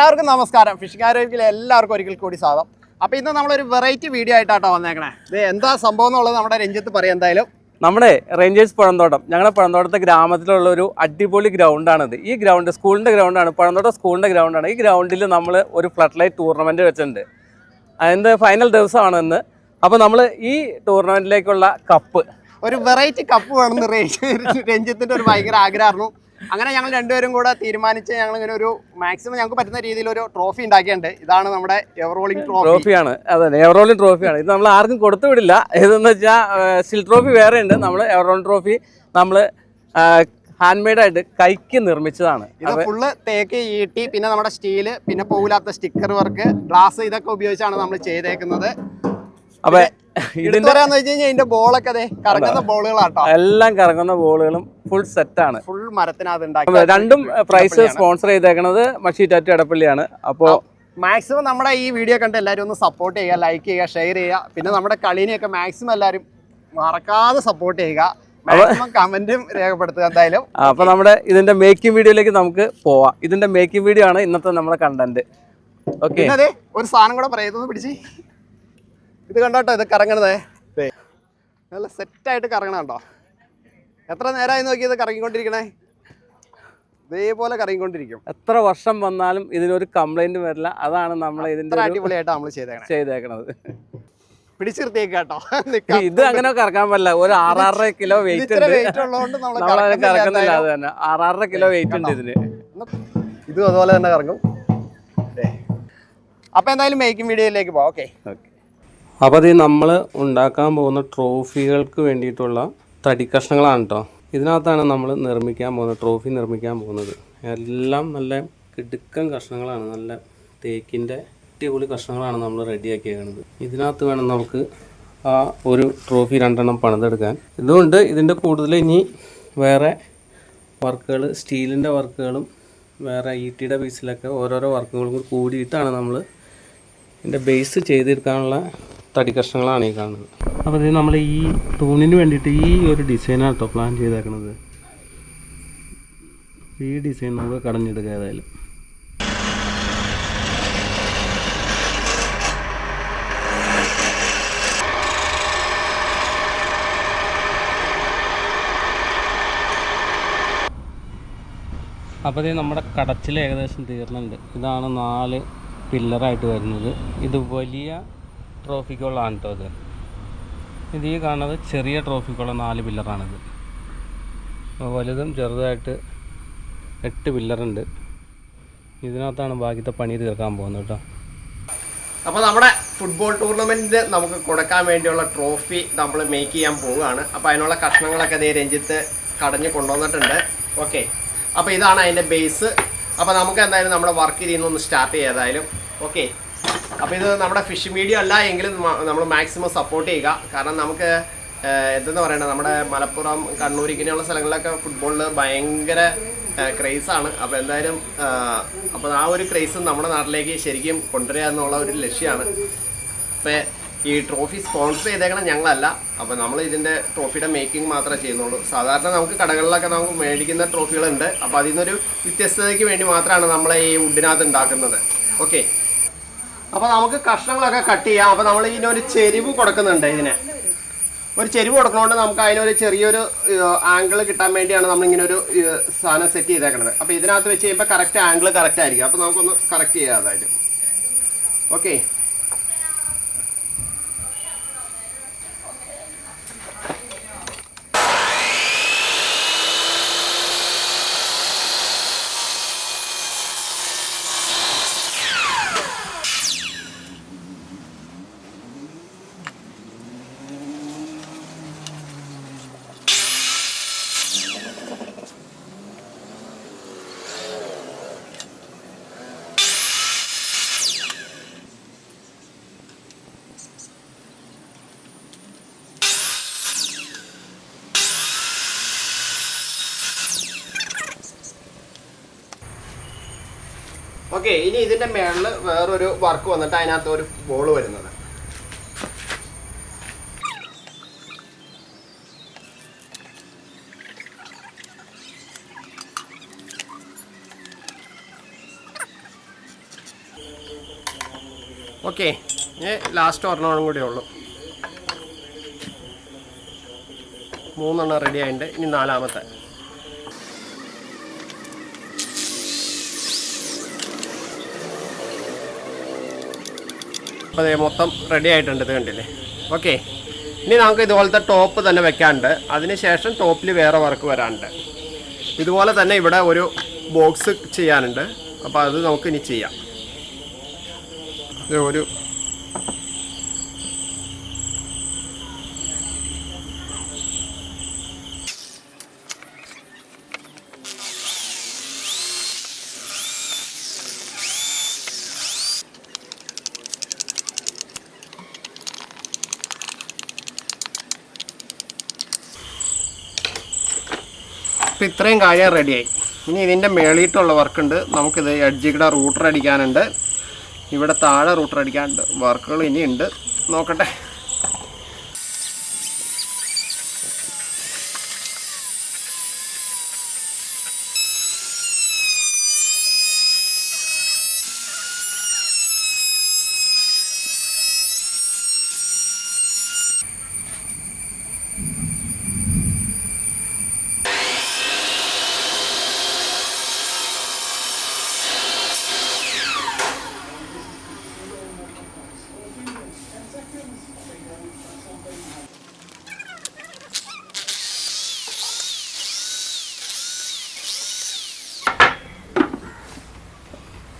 എല്ലാവർക്കും നമസ്കാരം. ഫിഷിംഗ് ആരോഗ്യത്തിലെ എല്ലാവർക്കും ഒരിക്കൽ കൂടി സ്വാഗതം. അപ്പോൾ ഇന്ന് നമ്മളൊരു വെറൈറ്റി വീഡിയോ ആയിട്ടാട്ടോ വന്നേക്കണേ. ഇത് എന്താ സംഭവം എന്നുള്ളത് നമ്മുടെ രഞ്ജിത്ത് പറയാം എന്തായാലും. നമ്മുടെ റേഞ്ചേഴ്സ് പഴന്തോട്ടം ഞങ്ങളുടെ പഴന്തോട്ടത്തെ ഗ്രാമത്തിലുള്ള ഒരു അടിപൊളി ഗ്രൗണ്ടാണിത് ഈ ഗ്രൗണ്ട് സ്കൂളിന്റെ ഗ്രൗണ്ടാണ് പഴന്തോട്ടം സ്കൂളിന്റെ ഗ്രൗണ്ടാണ് ഈ ഗ്രൗണ്ടിൽ നമ്മൾ ഒരു ഫ്ലഡ് ലൈറ്റ് ടൂർണമെന്റ് വെച്ചിട്ടുണ്ട്. അതിന്റെ ഫൈനൽ ദിവസമാണ് ഇന്ന് അപ്പോൾ നമ്മൾ ഈ ടൂർണമെന്റിലേക്കുള്ള കപ്പ് ഒരു വെറൈറ്റി കപ്പ് വേണമെന്ന് രഞ്ജിത്തിന്റെ ഒരു ഭയങ്കര ആഗ്രഹമായിരുന്നു. അങ്ങനെ ഞങ്ങൾ രണ്ടുപേരും കൂടെ തീരുമാനിച്ച് ഞങ്ങൾ ഇങ്ങനെ ഒരു മാക്സിമം ഞങ്ങൾക്ക് പറ്റുന്ന രീതിയിൽ ഒരു ട്രോഫി ഉണ്ടാക്കിയിട്ടുണ്ട്. ഇതാണ് നമ്മുടെ എവറോളിംഗ് ട്രോഫി ട്രോഫിയാണ് അതെ എവറോളിംഗ് ട്രോഫിയാണ് ഇത് നമ്മൾ ആർക്കും കൊടുത്തു വിടില്ല. ഇതെന്ന് വെച്ചാൽ സ്റ്റിൽ ട്രോഫി വേറെ ഉണ്ട്. നമ്മൾ എവറോളിംഗ് ട്രോഫി നമ്മൾ ഹാൻഡ് മെയ്ഡായിട്ട് കൈക്ക് നിർമ്മിച്ചതാണ്. ഇത് ഫുള്ള് തേക്ക് ഈട്ടി പിന്നെ നമ്മുടെ സ്റ്റീൽ പിന്നെ പോകില്ലാത്ത സ്റ്റിക്കർ വർക്ക് ഗ്ലാസ് ഇതൊക്കെ ഉപയോഗിച്ചാണ് നമ്മൾ ചെയ്തേക്കുന്നത്. അപ്പോൾ ഇതിന്റെ ഇതിന്റെ ബോളൊക്കെ കറങ്ങുന്ന ബോളുകളാട്ടോ. എല്ലാം കറങ്ങുന്ന ബോളുകളും ഫുൾ സെറ്റ് ആണ്. ഫുൾ മരത്തിനകത്ത് രണ്ടും പ്രൈസ് സ്പോൺസർ ചെയ്തേക്കുന്നത് മഷി ടാറ്റു എടപ്പള്ളിയാണ്. അപ്പോൾ മാക്സിമം നമ്മുടെ ഈ വീഡിയോ കണ്ട് എല്ലാവരും ഒന്ന് സപ്പോർട്ട് ചെയ്യുക ലൈക്ക് ചെയ്യുക ഷെയർ ചെയ്യുക. പിന്നെ നമ്മുടെ കളിനെയൊക്കെ മാക്സിമം എല്ലാവരും മറക്കാതെ സപ്പോർട്ട് ചെയ്യുക. കമന്റും രേഖപ്പെടുത്തുക എന്തായാലും. അപ്പൊ നമ്മുടെ ഇതിന്റെ മേക്കിംഗ് വീഡിയോയിലേക്ക് നമുക്ക് പോവാം. ഇതിന്റെ മേക്കിംഗ് വീഡിയോ ആണ് ഇന്നത്തെ നമ്മുടെ കണ്ടന്റ് ഓക്കെ ഒരു സാധനം കൂടെ പറയുന്നത് പിടിച്ച്. ഇത് കണ്ടോട്ടോ ഇത് കറങ്ങണതേ. ദേ. നല്ല സെറ്റായിട്ട് കറങ്ങണ കണ്ടോ എത്ര നേരമായി നോക്കി ഇത് കറങ്ങിക്കൊണ്ടിരിക്കണേ? ഇതേപോലെ കറങ്ങിക്കൊണ്ടിരിക്കും. എത്ര വർഷം വന്നാലും ഇതിനൊരു കംപ്ലൈന്റ് വരില്ല. അതാണ് നമ്മൾ ഇതിന്റെ അടിപൊളിയായിട്ട് നമ്മൾ ചെയ്തേക്കണേ. ചെയ്തേക്കണത്. പിടിച്ചിരുത്തിയേക്കാട്ടോ. ഇത് അങ്ങനെ കറക്കാൻ പറ്റില്ല. ഒരു ആറാറര കിലോ വെയിറ്റ് ഉള്ളതുകൊണ്ട് കറക്കുന്നില്ല അത് തന്നെ. ആറാറര കിലോ വെയിറ്റ് ഉണ്ട് ഇതിന് ഇതും അതുപോലെ തന്നെ കറങ്ങും. അപ്പൊ എന്തായാലും മേക്കിംഗ് വീഡിയോയിലേക്ക് പോവാം. ഓക്കെ അപ്പോൾ അത് നമ്മൾ ഉണ്ടാക്കാൻ പോകുന്ന ട്രോഫികൾക്ക് വേണ്ടിയിട്ടുള്ള തടി കഷ്ണങ്ങളാണ് കേട്ടോ ഇതിനകത്താണ് നമ്മൾ നിർമ്മിക്കാൻ പോകുന്നത് ട്രോഫി നിർമ്മിക്കാൻ പോകുന്നത്. എല്ലാം നല്ല കിടുക്കൻ കഷ്ണങ്ങളാണ് നല്ല തേക്കിന്റെ അടിപൊളി കഷ്ണങ്ങളാണ് നമ്മൾ റെഡിയാക്കിയേക്കുന്നത് ഇതിനകത്ത് വേണം നമുക്ക് ആ ഒരു ട്രോഫി രണ്ടെണ്ണം പണിതെടുക്കാൻ. ഇതുകൊണ്ട് ഇതിന്റെ കൂടുതൽ ഇനി വേറെ വർക്കുകൾ സ്റ്റീലിന്റെ വർക്കുകളും വേറെ ഇ ടിയുടെ പീസിലൊക്കെ ഓരോരോ വർക്കുകളും കൂടി കൂടിയിട്ടാണ് നമ്മൾ ഇതിന്റെ ബേസ് ചെയ്തെടുക്കാനുള്ള തടി കഷ്ണങ്ങളാണ് ഈ കാണുന്നത്. അപ്പോൾ ഇത് നമ്മൾ ഈ തൂണിന് വേണ്ടിയിട്ട് ഈ ഒരു ഡിസൈനാണ് കേട്ടോ പ്ലാൻ ചെയ്തേക്കുന്നത് ഈ ഡിസൈൻ നമുക്ക് കടഞ്ഞെടുക്കുക ഏതായാലും. അപ്പോൾ ഇത് നമ്മുടെ കടച്ചിൽ ഏകദേശം തീർന്നുണ്ട് ഇതാണ് നാല് പില്ലറായിട്ട് വരുന്നത്. ഇത് വലിയ ട്രോഫിക്കുള്ളതാണ് കേട്ടോ ഇത് ഇത് ഈ കാണുന്നത് ചെറിയ ട്രോഫിക്കുള്ള നാല് പില്ലറാണിത്. അപ്പോൾ വലുതും ചെറുതായിട്ട് എട്ട് പില്ലറുണ്ട്. ഇതിനകത്താണ് ബാക്കിത്തെ പണി തീർക്കാൻ പോകുന്നത് കേട്ടോ. അപ്പോൾ നമ്മുടെ ഫുട്ബോൾ ടൂർണമെന്റിന് നമുക്ക് കൊടുക്കാൻ വേണ്ടിയുള്ള ട്രോഫി നമ്മൾ മേക്ക് ചെയ്യാൻ പോവുകയാണ്. അപ്പൊ അതിനുള്ള കഷ്ണങ്ങളൊക്കെ ദേ രഞ്ജിത്ത് കടഞ്ഞ് കൊണ്ടുവന്നിട്ടുണ്ട്. ഓക്കെ. അപ്പോൾ ഇതാണ് അതിന്റെ ബേസ്. അപ്പോൾ നമുക്ക് എന്തായാലും നമ്മുടെ വർക്ക് ചെയ്യുന്ന ഒന്ന് സ്റ്റാർട്ട് ചെയ്തായാലും ഓക്കെ. അപ്പോൾ ഇത് നമ്മുടെ ഫിഷ് മീഡിയ അല്ല എങ്കിലും നമ്മൾ മാക്സിമം സപ്പോർട്ട് ചെയ്യുക. കാരണം നമുക്ക് എന്തെന്ന് പറയണത് നമ്മുടെ മലപ്പുറം കണ്ണൂർ ഇങ്ങനെയുള്ള സ്ഥലങ്ങളിലൊക്കെ ഫുട്ബോളിൽ ഭയങ്കര ക്രേസാണ് അപ്പോൾ എന്തായാലും അപ്പോൾ ആ ഒരു ക്രേസ് നമ്മുടെ നാട്ടിലേക്ക് ശരിക്കും കൊണ്ടുവരിക എന്നുള്ള ഒരു ലക്ഷ്യമാണ്. അപ്പോൾ ഈ ട്രോഫി സ്പോൺസർ ചെയ്തേക്കണം ഞങ്ങളല്ല. അപ്പോൾ നമ്മൾ ഇതിന്റെ ട്രോഫിയുടെ മേക്കിംഗ് മാത്രമേ ചെയ്യുന്നുള്ളൂ. സാധാരണ നമുക്ക് കടകളിലൊക്കെ നമുക്ക് മേടിക്കുന്ന ട്രോഫികളുണ്ട് അപ്പോൾ അതിൽ നിന്നൊരു വ്യത്യസ്തതയ്ക്ക് വേണ്ടി മാത്രമാണ് നമ്മൾ ഈ വുഡിനകത്ത് ഉണ്ടാക്കുന്നത്. ഓക്കെ അപ്പോൾ നമുക്ക് കഷ്ണങ്ങളൊക്കെ കട്ട് ചെയ്യാം. അപ്പോൾ നമ്മൾ ഇതിനൊരു ചെരിവ് കൊടുക്കുന്നുണ്ട് ഇതിന്. ഒരു ചെരിവ് കൊടുക്കണോണ്ട് നമുക്ക് അതിനൊരു ചെറിയൊരു ആംഗിൾ കിട്ടാൻ വേണ്ടിയാണ് നമ്മൾ ഇങ്ങനെ ഒരു സാധനം സെറ്റ് ചെയ്തേക്കുന്നത് അപ്പോൾ ഇതിനകത്ത് വെച്ച് കഴിയുമ്പോൾ കറക്റ്റ് ആംഗിൾ കറക്റ്റ് ആയിരിക്കും. അപ്പോൾ നമുക്കൊന്ന് കറക്റ്റ് ചെയ്യാം അതായത്. ഓക്കെ ഓക്കെ ഇനി ഇതിന്റെ മേളിൽ വേറൊരു വർക്ക് വന്നിട്ട് അതിനകത്ത് ഒരു ബോൾ വരുന്നത്. ഓക്കെ ലാസ്റ്റ് ഒരെണ്ണം കൂടി ഉള്ളു. മൂന്നെണ്ണം റെഡി ആയിട്ടുണ്ട്. ഇനി നാലാമത്തെ. അപ്പോൾ അതേ മൊത്തം റെഡി ആയിട്ടുണ്ട് ഇത് കണ്ടില്ലേ? ഓക്കെ ഇനി നമുക്ക് ഇതുപോലത്തെ ടോപ്പ് തന്നെ വെക്കാനുണ്ട്. അതിനുശേഷം ടോപ്പിൽ വേറെ വർക്ക് വരാനുണ്ട്. ഇതുപോലെ തന്നെ ഇവിടെ ഒരു ബോക്സ് ചെയ്യാനുണ്ട്. അപ്പോൾ അത് നമുക്ക് ഇനി ചെയ്യാം. ഒരു ഇപ്പം ഇത്രയും കാര്യം റെഡിയായി ഇനി ഇതിന്റെ മേളിയിട്ടുള്ള വർക്കുണ്ട് നമുക്കിത് എഡ്ജിയുടെ റൂട്ടർ അടിക്കാനുണ്ട്. ഇവിടെ താഴെ റൂട്ടർ അടിക്കാനുണ്ട്. വർക്കുകൾ ഇനിയുണ്ട്. നോക്കട്ടെ.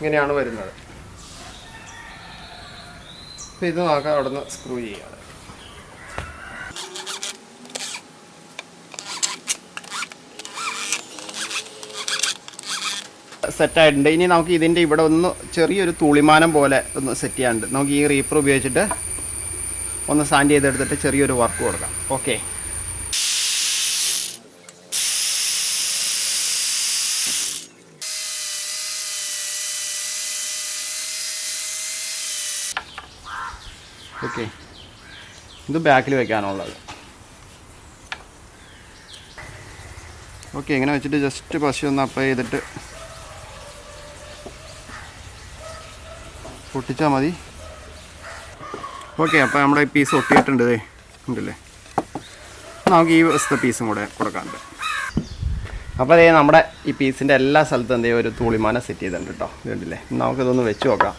ഇങ്ങനെയാണ് വരുന്നത്. അപ്പം ഇത് നോക്കാം അവിടെ നിന്ന് സ്ക്രൂ ചെയ്യാം സെറ്റായിട്ടുണ്ട് ഇനി നമുക്ക് ഇതിന്റെ ഇവിടെ ഒന്ന് ചെറിയൊരു തുളിമാനം പോലെ ഒന്ന് സെറ്റ് ചെയ്യാനുണ്ട്. നമുക്ക് ഈ റീപ്പർ ഉപയോഗിച്ചിട്ട് ഒന്ന് സാൻഡ് ചെയ്തെടുത്തിട്ട് ചെറിയൊരു വർക്ക് കൊടുക്കാം. Okay okay. ഇത് ബാക്കിൽ വെക്കാനുള്ളത്. ഓക്കെ ഇങ്ങനെ വെച്ചിട്ട് ജസ്റ്റ് പശു ഒന്ന് അപ്ലൈ ചെയ്തിട്ട് പൊട്ടിച്ചാൽ മതി. ഓക്കെ അപ്പോൾ നമ്മുടെ ഈ പീസ് ഒട്ടിയിട്ടുണ്ട് ഉണ്ടല്ലേ നമുക്ക് ഈ വസ്തു പീസും കൂടെ കൊടുക്കാനുണ്ട് അപ്പോൾ അതേ നമ്മുടെ ഈ പീസിന്റെ എല്ലാ സ്ഥലത്തും എന്തേ ഒരു തൂളിമാന സെറ്റ് ചെയ്തിട്ടുണ്ട് കേട്ടോ ഇതുണ്ടല്ലേ നമുക്കിതൊന്ന് വെച്ച് നോക്കാം.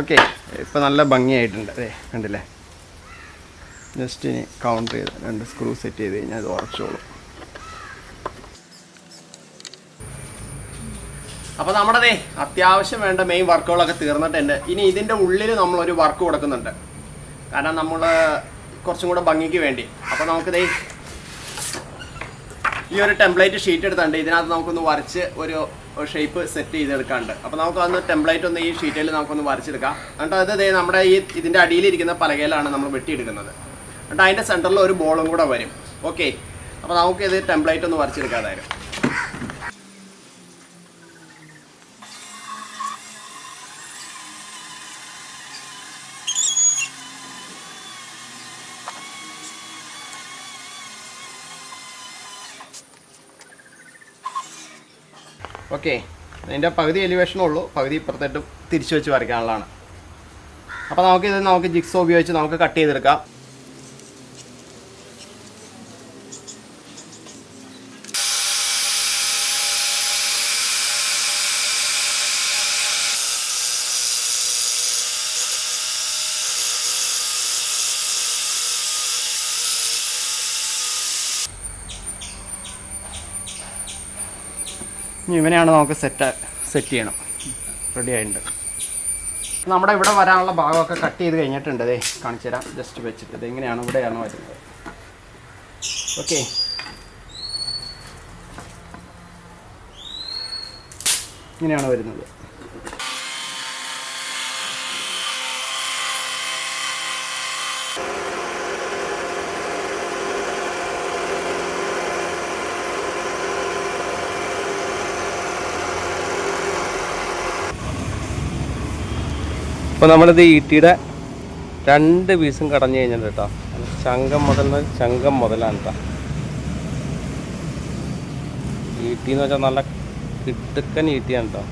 ഓക്കെ. ഇപ്പോൾ നല്ല ഭംഗിയായിട്ടുണ്ട്. അതെ കണ്ടില്ലേ? ജസ്റ്റ് ഇനി കൗണ്ടർ ചെയ്ത് രണ്ട് സ്ക്രൂ സെറ്റ് ചെയ്ത് കഴിഞ്ഞാൽ അത് ഉറച്ചോളും. അപ്പോൾ നമ്മുടെ ദേ അത്യാവശ്യം വേണ്ട മെയിൻ വർക്കുകളൊക്കെ തീർന്നിട്ടുണ്ട് ഇനി ഇതിന്റെ ഉള്ളിൽ നമ്മളൊരു വർക്ക് കൊടുക്കുന്നുണ്ട്. കാരണം നമ്മൾ കുറച്ചും കൂടെ ഭംഗിക്ക് വേണ്ടി. അപ്പോൾ നമുക്ക് ദേ ഈ ഒരു ടെംപ്ലേറ്റ് ഷീറ്റ് എടുത്തുണ്ട് ഇതിനകത്ത് നമുക്കൊന്ന് വരച്ച് ഒരു ഷേപ്പ് സെറ്റ് ചെയ്തെടുക്കാണ്ട്. അപ്പോൾ നമുക്ക് അന്ന് ടെംപ്ലേറ്റ് ഒന്ന് ഈ ഷീറ്റിൽ നമുക്കൊന്ന് വരച്ചെടുക്കാം. എന്നിട്ട് അത് നമ്മുടെ ഈ ഇതിന്റെ അടിയിലിരിക്കുന്ന പലകയിലാണ് നമ്മൾ വെട്ടിയെടുക്കുന്നത്. എന്നിട്ട് അതിന്റെ സെന്ററിൽ ഒരു ബോളും കൂടെ വരും. ഓക്കെ അപ്പോൾ നമുക്ക് ഇത് ടെംപ്ലേറ്റ് ഒന്ന് വരച്ചെടുക്കാതായിരുന്നു. ഓക്കെ. അതിന്റെ പകുതി എലിവേഷനുള്ളൂ പകുതി ഇപ്പുറത്തേട്ട് തിരിച്ചു വെച്ച് വരയ്ക്കാനുള്ളതാണ് അപ്പോൾ നമുക്കിത് നമുക്ക് ജിക്സോ ഉപയോഗിച്ച് നമുക്ക് കട്ട് ചെയ്തെടുക്കാം. ഇനി ഇവനെയാണ് നമുക്ക് സെറ്റ് സെറ്റ് ചെയ്യണം. റെഡി ആയിട്ടുണ്ട്. നമ്മുടെ ഇവിടെ വരാനുള്ള ഭാഗമൊക്കെ കട്ട് ചെയ്ത് കഴിഞ്ഞിട്ടുണ്ട് ദേ കാണിച്ചു തരാം. ജസ്റ്റ് വെച്ചിട്ട്. ഇത് ഇങ്ങനെയാണ് ഇവിടെയാണ് വരുന്നത്. ഓക്കെ ഇങ്ങനെയാണ് വരുന്നത്. അപ്പോൾ നമ്മളിത് ഈട്ടിയുടെ രണ്ട് പീസും കടഞ്ഞു കഴിഞ്ഞിട്ട് കേട്ടോ. ചങ്കം മുതൽ ചങ്കം മുതലാണ് കേട്ടോ. ഈട്ടി എന്ന് വെച്ചാൽ നല്ല കിട്ടുക്കൻ ഈട്ടിയാണ് കേട്ടോ.